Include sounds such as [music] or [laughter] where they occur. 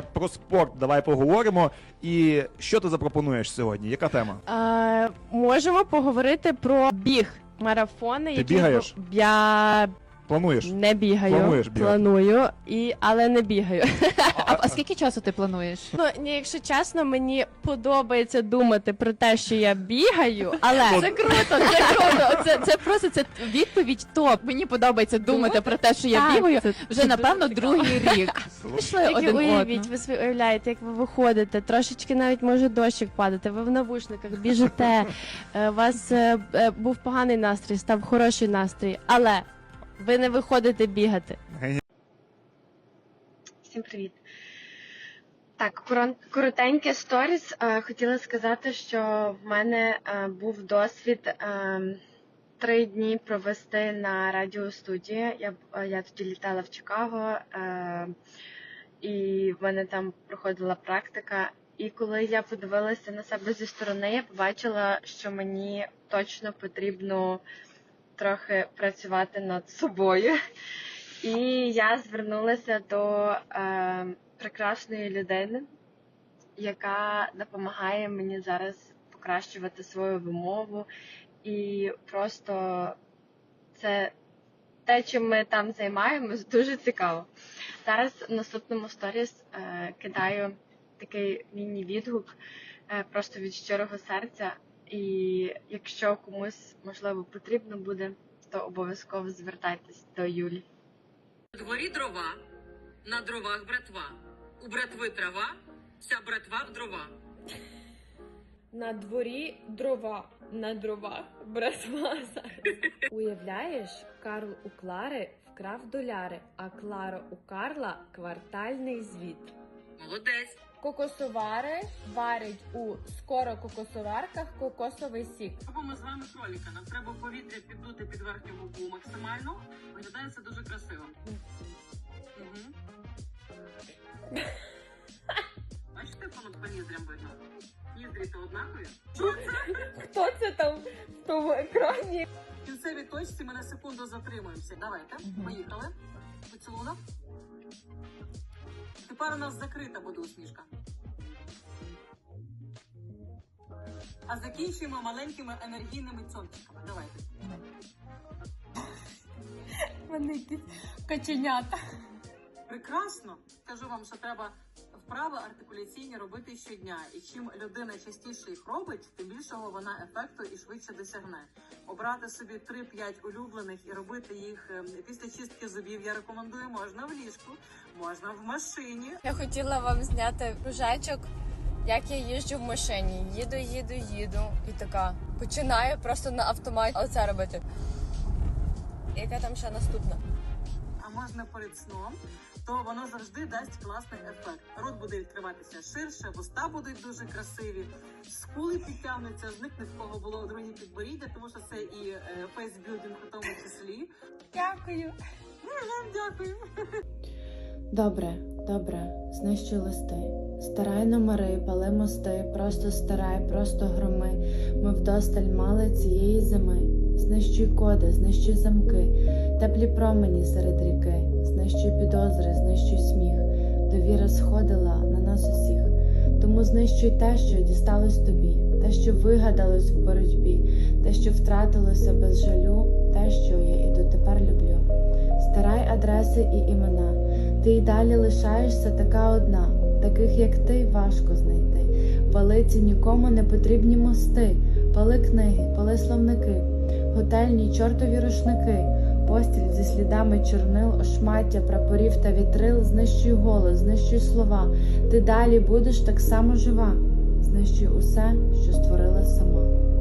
Про спорт давай поговоримо. І що ти запропонуєш сьогодні? Яка тема? Е, можемо поговорити про біг. Марафони, Ти які бігаєш? я Плануєш? не бігаю, Плануєш бігати? планую, і, але не бігаю. А, а скільки часу ти плануєш? Ну, ні, якщо чесно, мені подобається думати про те, що я бігаю, але Це круто, це круто. Це, це просто це відповідь топ. Мені подобається думати про те, що я Так, бігаю це- вже це напевно другий рік. Пішли Тільки один уявіть, ви собі уявляєте, як ви виходите, трошечки навіть може дощик падати, ви в навушниках біжите, е, у вас е, е, був поганий настрій, став хороший настрій, але ви не виходите бігати. Всім привіт. Так, коротеньке сторіс. Е, Хотіла сказати, що в мене е, був досвід е, три дні провести на радіостудії. Я, я тоді літала в Чикаго, і в мене там проходила практика. І коли я подивилася на себе зі сторони, я побачила, що мені точно потрібно трохи працювати над собою. І я звернулася до е, прекрасної людини, яка допомагає мені зараз покращувати свою вимову. І просто це те, чим ми там займаємось, дуже цікаво. Зараз в наступному сторіс е, кидаю такий міні-відгук е, просто від щирого серця. І якщо комусь можливо потрібно буде, то обов'язково звертайтесь до Юлі. На дворі дрова, на дровах братва. У братви трава, вся братва в дрова. На дворі дрова, на дровах братва зараз. [laughs] Уявляєш, Карл у Клари вкрав доляри, а Клара у Карла квартальний звіт. Молодець. Кокосовари варять у скоро кокосоварках кокосовий сік. Робимо з вами кроліка. Нам треба повітря піддути під верхню губу максимально. Виглядає це дуже красиво. Угу. Бачите, понад панізрям видно? Ніздрі то однакові. Що це? Хто це там в тому екрані? В кінцевій точці ми на секунду затримуємося. Давайте, поїхали. Поцілунок. Тепер у нас закрита буде усмішка. А закінчуємо маленькими енергійними цьомчиками. Давайте. Вони якісь каченята. Прекрасно. Кажу вам, що треба вправи артикуляційні робити щодня. І чим людина частіше їх робить, тим більшого вона ефекту і швидше досягне. Обрати собі 3-5 улюблених і робити їх е, після чистки зубів. Я рекомендую можна в ліжку, можна в машині. Я хотіла вам зняти кружечок, як я їжджу в машині. Їду, їду, їду. І така починаю просто на автоматі оце робити. Яка там ще наступна? Можна перед сном, то воно завжди дасть класний ефект. Рот буде відкриватися ширше, вуста будуть дуже красиві, скули підтягнуться, зникне в кого було друге підборіддя, тому що це і е, фейсбілдинг у тому числі. Дякую. Вам дякую. Добре, добре, знищуй листи. Старай номери, пали мости, просто старай, просто громи. Ми вдосталь мали цієї зими. Знищуй коди, знищуй замки, теплі промені серед ріки, знищуй підозри, знищуй сміх. Довіра сходила на нас усіх. Тому знищуй те, що дісталось тобі, те, що вигадалось в боротьбі, те, що втратилося без жалю, те, що я і дотепер люблю. Старай адреси і імена. Ти й далі лишаєшся така одна, таких як ти важко знайти. Пали ці нікому не потрібні мости, пали книги, пали словники, готельні чортові рушники, постіль зі слідами чорнил, ошмаття, прапорів та вітрил, знищуй голос, знищуй слова. Ти далі будеш так само жива. Знищуй усе, що створила сама.